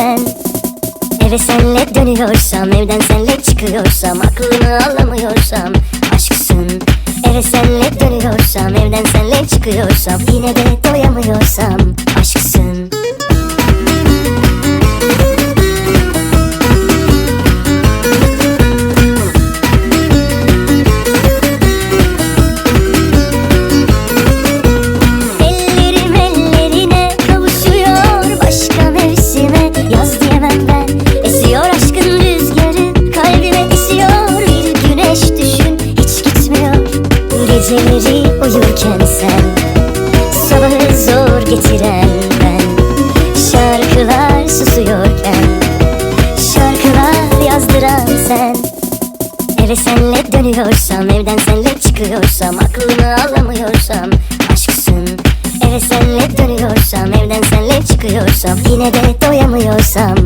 sen Eve senle dönüyorsam Evden senle çıkıyorsam Aklını alamıyorsam Aşksın. Eve senle dönüyorsam Evden senle çıkıyorsam Yine de doyamıyorsam. Geceleri uyurken sen Sabahı zor getiren ben. Şarkılar susuyorken Şarkılar yazdıran sen. Eve senle dönüyorsam Evden senle çıkıyorsam Aklını alamıyorsam Aşksın. Eve senle dönüyorsam Evden senle çıkıyorsam Yine de doyamıyorsam